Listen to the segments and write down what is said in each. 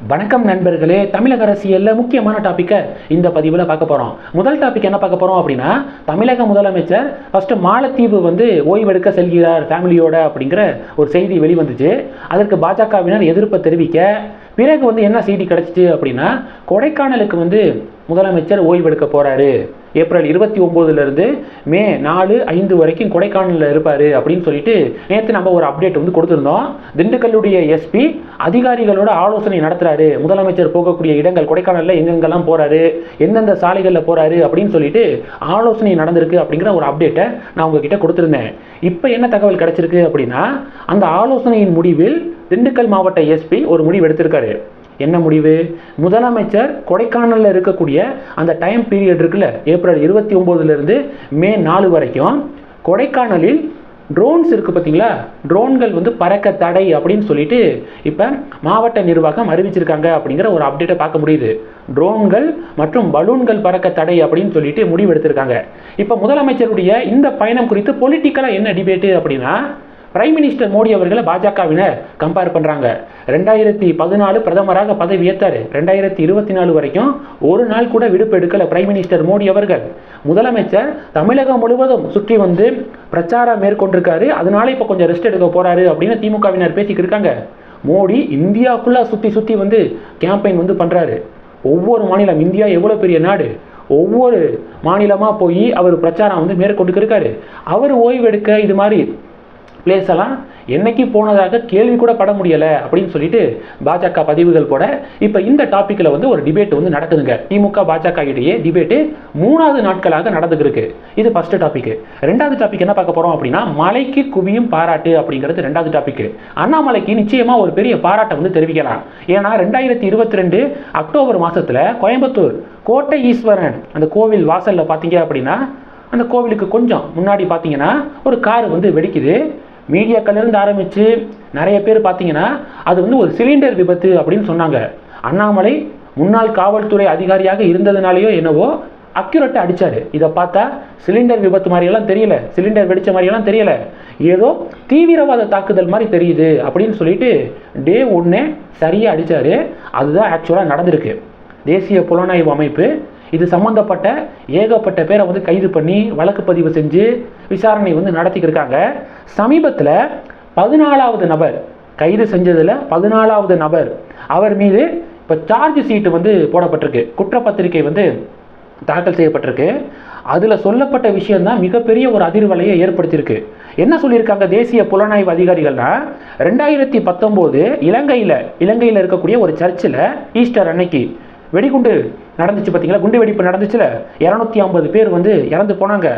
வணக்கம் நண்பர்களே தமிழக அரசியலில் முக்கியமான டாப்பிக்கை இந்த பதிவில் பார்க்க போகிறோம் முதல் டாபிக் என்ன பார்க்க போகிறோம் அப்படின்னா தமிழக முதலமைச்சர் ஃபஸ்ட்டு மாலத்தீவு வந்து ஓய்வெடுக்க செல்கிறார் ஃபேமிலியோட அப்படிங்கிற ஒரு செய்தி வெளிவந்துச்சு. அதற்கு பாஜகவினர் எதிர்ப்பை தெரிவிக்க பிறகு வந்து என்ன செய்தி கிடச்சிச்சு அப்படின்னா கொடைக்கானலுக்கு வந்து முதலமைச்சர் ஓய்வெடுக்க போகிறாரு ஏப்ரல் இருபத்தி ஒம்போதுலேருந்து மே நாலு ஐந்து வரைக்கும் கொடைக்கானலில் இருப்பார் அப்படின்னு சொல்லிட்டு நேற்று நம்ம ஒரு அப்டேட் வந்து கொடுத்துருந்தோம். திண்டுக்கல்லுடைய எஸ்பி அதிகாரிகளோட ஆலோசனை நடத்துகிறாரு முதலமைச்சர் போகக்கூடிய இடங்கள் கொடைக்கானலில் எங்கெங்கெல்லாம் போகிறாரு எந்தெந்த சாலைகளில் போகிறாரு அப்படின்னு சொல்லிட்டு ஆலோசனை நடந்திருக்கு அப்படிங்கிற ஒரு அப்டேட்டை நான் உங்ககிட்ட கொடுத்துருந்தேன். இப்போ என்ன தகவல் கிடைச்சிருக்கு அப்படின்னா அந்த ஆலோசனையின் முடிவில் திண்டுக்கல் மாவட்ட எஸ்பி ஒரு முடிவு எடுத்திருக்காரு. என்ன முடிவு? முதலமைச்சர் கொடைக்கானலில் இருக்கக்கூடிய அந்த டைம் பீரியட் இருக்குல்ல ஏப்ரல் இருபத்தி ஒம்போதுலேருந்து மே நாலு வரைக்கும் கொடைக்கானலில் ட்ரோன்ஸ் இருக்குது பார்த்தீங்களா? ட்ரோன்கள் வந்து பறக்க தடை அப்படின்னு சொல்லிட்டு இப்போ மாவட்ட நிர்வாகம் அறிவிச்சிருக்காங்க அப்படிங்கிற ஒரு அப்டேட்டை பார்க்க முடியுது. ட்ரோன்கள் மற்றும் பலூன்கள் பறக்க தடை அப்படின்னு சொல்லிட்டு முடிவு எடுத்திருக்காங்க இப்போ முதலமைச்சருடைய இந்த பயணம் குறித்து பொலிட்டிக்கலாக என்ன டிபேட்டு அப்படின்னா பிரைம் மினிஸ்டர் மோடி அவர்களை பாஜகவினர் கம்பேர் பண்ணுறாங்க ரெண்டாயிரத்தி பதினாலு பிரதமராக பதவி ரெண்டாயிரத்தி இருபத்தி நாலு வரைக்கும் ஒரு நாள் கூட விடுப்பு எடுக்கலை பிரைம் மினிஸ்டர் மோடி அவர்கள். முதலமைச்சர் தமிழகம் முழுவதும் சுற்றி வந்து பிரச்சாரம் மேற்கொண்டிருக்காரு. அதனால இப்போ கொஞ்சம் ரெஸ்ட் எடுக்க போகிறாரு அப்படின்னு திமுகவினர் பேசிக்கிட்டு இருக்காங்க. மோடி இந்தியா ஃபுல்லாக சுற்றி சுற்றி வந்து கேம்பெயின் வந்து பண்ணுறாரு ஒவ்வொரு மாநிலம் இந்தியா எவ்வளோ பெரிய நாடு? ஒவ்வொரு மாநிலமாக போய் அவர் பிரச்சாரம் வந்து மேற்கொண்டு இருக்காரு. அவர் ஓய்வெடுக்க இது மாதிரி பிளேஸ் எல்லாம் என்னைக்கு போனதாக கேள்வி கூட பட முடியலை அப்படின்னு சொல்லிட்டு பாஜக பதிவுகள் போட இப்போ இந்த டாப்பிக்கில் வந்து ஒரு டிபேட் வந்து நடக்குதுங்க. திமுக பாஜக இடையே டிபேட்டு மூணாவது நாட்களாக நடந்துகிருக்கு. இது ஃபர்ஸ்ட் டாபிக் ரெண்டாவது டாபிக் என்ன பார்க்க போகிறோம் அப்படின்னா மலைக்கு குவியும் பாராட்டு அப்படிங்கிறது ரெண்டாவது டாபிக் அண்ணாமலைக்கு நிச்சயமாக ஒரு பெரிய பாராட்டை வந்து தெரிவிக்கலாம். ஏன்னா ரெண்டாயிரத்தி இருபத்தி ரெண்டு அக்டோபர் மாதத்தில் கோயம்புத்தூர் கோட்டை ஈஸ்வரன் அந்த கோவில் வாசலில் பார்த்தீங்க அப்படின்னா அந்த கோவிலுக்கு கொஞ்சம் முன்னாடி பார்த்தீங்கன்னா ஒரு கார் வந்து வெடிக்குது. மீடியாக்கள்லேருந்து ஆரம்பித்து நிறைய பேர் பார்த்தீங்கன்னா அது வந்து ஒரு சிலிண்டர் விபத்து அப்படின்னு சொன்னாங்க. அண்ணாமலை முன்னாள் காவல்துறை அதிகாரியாக இருந்ததுனாலேயோ என்னவோ அக்யூரட்டாக அடித்தார் இதை பார்த்தா சிலிண்டர் விபத்து மாதிரியெல்லாம் தெரியல. சிலிண்டர் வெடித்த மாதிரியெல்லாம் தெரியல. ஏதோ தீவிரவாத தாக்குதல் மாதிரி தெரியுது அப்படின்னு சொல்லிட்டு டே ஒன்றே சரியாக அடித்தார் அதுதான் ஆக்சுவலாக நடந்திருக்கு. தேசிய புலனாய்வு அமைப்பு இது சம்பந்தப்பட்ட ஏகப்பட்ட பேரை வந்து கைது பண்ணி வழக்கு பதிவு செஞ்சு விசாரணை வந்து நடத்திக்கிருக்காங்க சமீபத்தில் பதினாலாவது நபர் கைது செஞ்சதில் பதினாலாவது நபர் அவர் மீது இப்போ சார்ஜ் சீட்டு வந்து போடப்பட்டிருக்கு. குற்றப்பத்திரிகை வந்து தாக்கல் செய்யப்பட்டிருக்கு. அதில் சொல்லப்பட்ட விஷயந்தான் மிகப்பெரிய ஒரு அதிர்வலையை ஏற்படுத்தியிருக்கு. என்ன சொல்லியிருக்காங்க தேசிய புலனாய்வு அதிகாரிகள்னா ரெண்டாயிரத்தி பத்தொம்போது இலங்கையில் இலங்கையில் இருக்கக்கூடிய ஒரு சர்ச்சில் ஈஸ்டர் அன்னைக்கு வெடிகுண்டு நடந்துச்சு பார்த்தீங்களா? குண்டு வெடிப்பு நடந்துச்சுல? இரநூத்தி ஐம்பது பேர் வந்து இறந்து போனாங்க.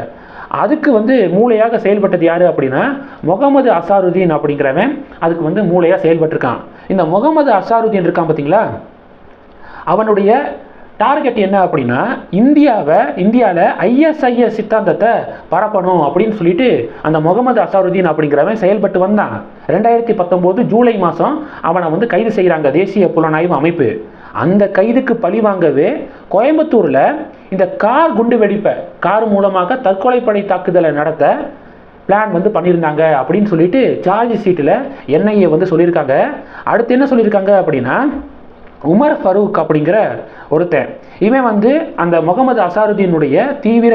அதுக்கு வந்து மூளையாக செயல்பட்டது யார் அப்படின்னா முகமது அசாருதீன் அப்படிங்கிறவன் அதுக்கு வந்து மூளையாக செயல்பட்டிருக்கான். இந்த முகமது அசாருதீன் இருக்கான் பார்த்தீங்களா? அவனுடைய டார்கெட் என்ன அப்படின்னா இந்தியாவை இந்தியாவில் ஐஎஸ்ஐஎஸ் சித்தாந்தத்தை பரப்பணும் அப்படின்னு சொல்லிட்டு அந்த முகமது அசாருதீன் அப்படிங்கிறவன் செயல்பட்டு வந்தான். ரெண்டாயிரத்தி பத்தொம்போது ஜூலை மாதம் அவனை வந்து கைது செய்கிறாங்க தேசிய புலனாய்வு அமைப்பு. அந்த கைதுக்கு பழி வாங்கவே கோயம்புத்தூரில் இந்த கார் குண்டு வெடிப்பை கார் மூலமாக தற்கொலை படை தாக்குதலை நடத்த பிளான் வந்து பண்ணியிருந்தாங்க அப்படின்னு சொல்லிட்டு சார்ஜ் சீட்டில் என்ஐஏ வந்து சொல்லியிருக்காங்க. அடுத்து என்ன சொல்லியிருக்காங்க அப்படின்னா உமர் ஃபரூக் அப்படிங்கிற ஒருத்தன் இவன் வந்து அந்த முகமது அசாருதீனுடைய தீவிர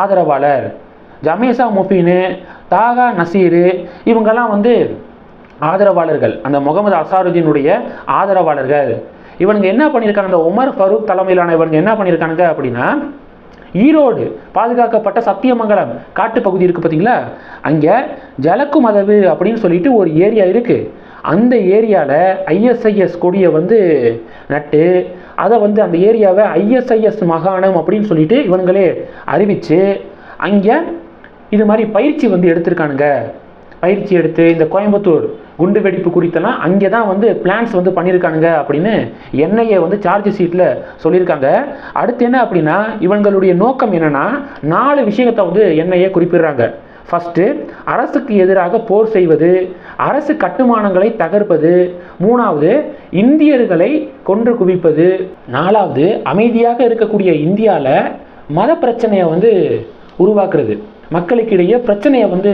ஆதரவாளர். ஜமேசா முஃபீனு தாகா நசீரு இவங்கெல்லாம் வந்து ஆதரவாளர்கள் அந்த முகமது அசாருதீனுடைய ஆதரவாளர்கள். இவனுங்க என்ன பண்ணியிருக்காங்க? அந்த உமர் ஃபரூக் தலைமையிலான இவனுங்க என்ன பண்ணியிருக்கானுங்க அப்படின்னா ஈரோடு பாதுகாக்கப்பட்ட சத்தியமங்கலம் காட்டுப்பகுதி இருக்குது பார்த்தீங்களா அங்கே ஜலக்கு மதவு அப்படின்னு சொல்லிட்டு ஒரு ஏரியா இருக்குது அந்த ஏரியாவில் ஐஎஸ்ஐஎஸ் கொடியை வந்து நட்டு அதை வந்து அந்த ஏரியாவை ஐஎஸ்ஐஎஸ் மாகாணம் அப்படின்னு சொல்லிட்டு இவனுங்களே அறிவித்து அங்கே இது மாதிரி பயிற்சி வந்து எடுத்திருக்கானுங்க. பயிற்சி எடுத்து இந்த கோயம்புத்தூர் குண்டு வெடிப்பு குறித்தெல்லாம் அங்கே தான் வந்து பிளான்ஸ் வந்து பண்ணியிருக்கானுங்க அப்படின்னு என்ஐஏ வந்து சார்ஜ் ஷீட்டில் சொல்லியிருக்காங்க. அடுத்து என்ன அப்படின்னா இவங்களுடைய நோக்கம் என்னென்னா நாலு விஷயத்தை வந்து என்ஐஏ குறிப்பிடுறாங்க. ஃபஸ்ட்டு அரசுக்கு எதிராக போர் செய்வது அரசு கட்டுமானங்களை தகர்ப்பது மூணாவது இந்தியர்களை கொன்று குவிப்பது நாலாவது அமைதியாக இருக்கக்கூடிய இந்தியாவில் மத பிரச்சனையை வந்து உருவாக்குறது. மக்களுக்கிடையே பிரச்சனையை வந்து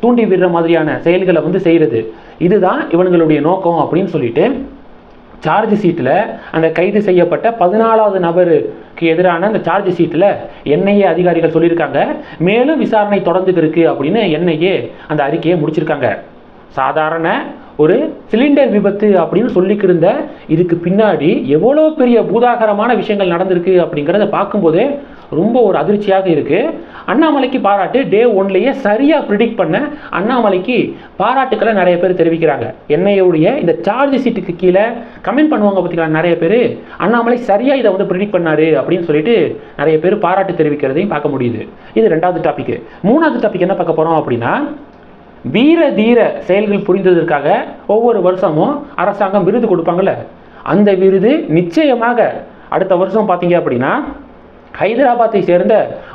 தூண்டி விடுற மாதிரியான செயல்களை வந்து செய்கிறது இதுதான் இவனுங்களுடைய நோக்கம் அப்படின்னு சொல்லிட்டு சார்ஜ் ஷீட்டில் அந்த கைது செய்யப்பட்ட பதினாலாவது நபருக்கு எதிரான அந்த சார்ஜ் ஷீட்டில் என்ஐஏ அதிகாரிகள் சொல்லியிருக்காங்க. மேலும் விசாரணை தொடர்ந்துக்கு அப்படின்னு என்ஐஏ அந்த அறிக்கையை முடிச்சிருக்காங்க. சாதாரண ஒரு சிலிண்டர் விபத்து அப்படின்னு சொல்லிக்கிருந்த இதுக்கு பின்னாடி எவ்வளோ பெரிய பூதாகரமான விஷயங்கள் நடந்திருக்கு அப்படிங்கிறத பார்க்கும்போதே ரொம்ப ஒரு அதிர்ச்சியாக இருக்கு. அண்ணாமலைக்கு பாராட்டு டே ஒன்லேயே சரியாக ப்ரிடிக்ட் பண்ண அண்ணாமலைக்கு பாராட்டுக்களை நிறைய பேர் தெரிவிக்கிறாங்க. என்னையுடைய இந்த சார்ஜ் சீட்டுக்கு கீழே கமெண்ட் பண்ணுவாங்க பார்த்தீங்களா நிறைய பேர்? அண்ணாமலை சரியாக இதை வந்து ப்ரிடிக்ட் பண்ணாரு அப்படின்னு சொல்லிட்டு நிறைய பேர் பாராட்டு தெரிவிக்கிறதையும் பார்க்க முடியுது. இது ரெண்டாவது டாபிக் மூணாவது டாபிக் என்ன பார்க்க போகிறோம் அப்படின்னா வீர தீர செயல்கள் புரிந்ததற்காக ஒவ்வொரு வருஷமும் அரசாங்கம் விருது கொடுப்பாங்கல்ல. அந்த விருது நிச்சயமாக அடுத்த வருஷம் பார்த்தீங்க அப்படின்னா ஹைதராபாத்தை சேர்ந்த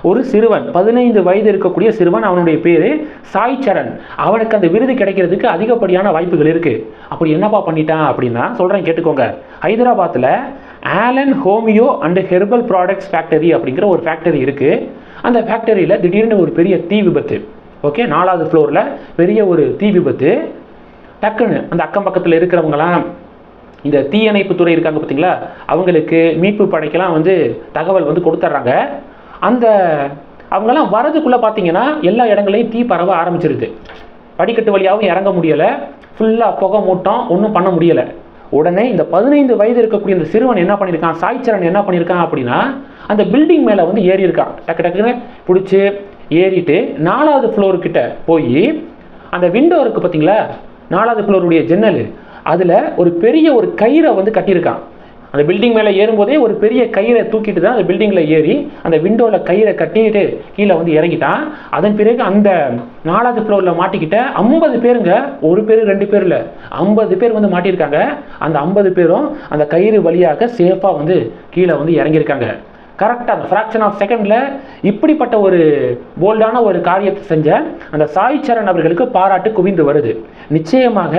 ஒரு சிறுவன் பதினைந்து வயது இருக்கக்கூடிய சிறுவன் அவனுடைய பேர் சாய் சரண். அவனுக்கு அந்த விருது கிடைக்கிறதுக்கு அதிகப்படியான வாய்ப்புகள் இருக்குது அப்படி என்னப்பா பண்ணிட்டான் அப்படின்னா சொல்கிறேன் கேட்டுக்கோங்க. ஹைதராபாத்தில் Allen homoeo and herbal products factory அப்படிங்கிற ஒரு ஃபேக்டரி இருக்குது அந்த ஃபேக்டரியில் திடீர்னு ஒரு பெரிய தீ விபத்து. ஓகே நாலாவது ஃப்ளோரில் பெரிய ஒரு தீ விபத்து. டக்குன்னு அந்த அக்கம் பக்கத்தில் இருக்கிறவங்களாம் இந்த தீயணைப்பு துறை இருக்காங்க பார்த்தீங்களா? அவங்களுக்கு மீட்பு படைக்கெல்லாம் வந்து தகவல் வந்து கொடுத்துட்றாங்க அந்த அவங்கெல்லாம் வரதுக்குள்ளே பார்த்தீங்கன்னா எல்லா இடங்களையும் தீ பரவ ஆரம்பிச்சிருது. படிக்கட்டு வழியாகவும் இறங்க முடியலை. ஃபுல்லாக புகை மூட்டம் ஒன்றும் பண்ண முடியலை. உடனே இந்த பதினைந்து வயது இருக்கக்கூடிய இந்த சிறுவன் என்ன பண்ணியிருக்கான்? சாய்ச்சரன் என்ன பண்ணியிருக்கான் அப்படின்னா அந்த பில்டிங் மேலே வந்து ஏறி இருக்கான். டக்கு டக்குன்னு பிடிச்சி ஏறிட்டு நாலாவது ஃப்ளோர் கிட்ட போய் அந்த விண்டோ இருக்குது பார்த்தீங்களா? நாலாவது ஃப்ளோருடைய ஜன்னல். அதில் ஒரு பெரிய ஒரு கயிறை வந்து கட்டியிருக்கான். அந்த பில்டிங் மேலே ஏறும்போதே ஒரு பெரிய கயிறை தூக்கிட்டு தான் அந்த பில்டிங்கில் ஏறி அந்த விண்டோவில் கயிறை கட்டிட்டு கீழே வந்து இறங்கிட்டான். அதன் பிறகு அந்த நாலாவது ஃப்ளோரில் மாட்டிக்கிட்ட ஐம்பது பேருங்க ஒரு பேர் ரெண்டு பேர் இல்லை ஐம்பது பேர் வந்து மாட்டியிருக்காங்க. அந்த ஐம்பது பேரும் அந்த கயிறு வழியாக சேஃபாக வந்து கீழே வந்து இறங்கியிருக்காங்க. கரெக்டாக அந்த ஃப்ராக்ஷன் ஆஃப் செகண்டில் இப்படிப்பட்ட ஒரு போல்டான ஒரு காரியத்தை செஞ்ச அந்த சாய் சரண் அவர்களுக்கு பாராட்டு குவிந்து வருது. நிச்சயமாக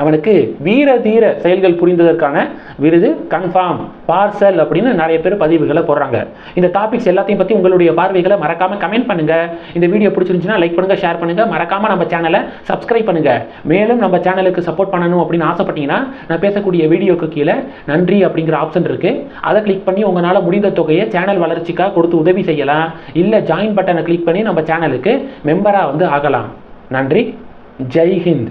அவனுக்கு வீர தீர செயல்கள் புரிந்ததற்கான விருது கன்ஃபார்ம் பார்சல் அப்படின்னு நிறைய பேர் பதிவுகளை போடுறாங்க. இந்த டாபிக்ஸ் எல்லாத்தையும் பற்றி உங்களுடைய பார்வைகளை மறக்காமல் கமெண்ட் பண்ணுங்க. இந்த வீடியோ பிடிச்சிருந்துச்சுன்னா லைக் பண்ணுங்க ஷேர் பண்ணுங்க. மறக்காமல் நம்ம சேனலை சப்ஸ்கிரைப் பண்ணுங்க. மேலும் நம்ம சேனலுக்கு சப்போர்ட் பண்ணணும் அப்படின்னு ஆசைப்பட்டீங்கன்னா நான் பேசக்கூடிய வீடியோக்கு கீழே நன்றி அப்படிங்கிற ஆப்ஷன் இருக்கு. அதை கிளிக் பண்ணி உங்களால் முடிந்த தொகையை சேனல் வளர்ச்சிக்காக கொடுத்து உதவி செய்யலாம். இல்லை ஜாயின் பட்டனை கிளிக் பண்ணி நம்ம சேனலுக்கு மெம்பராக வந்து ஆகலாம். நன்றி. ஜெய் ஹிந்த்.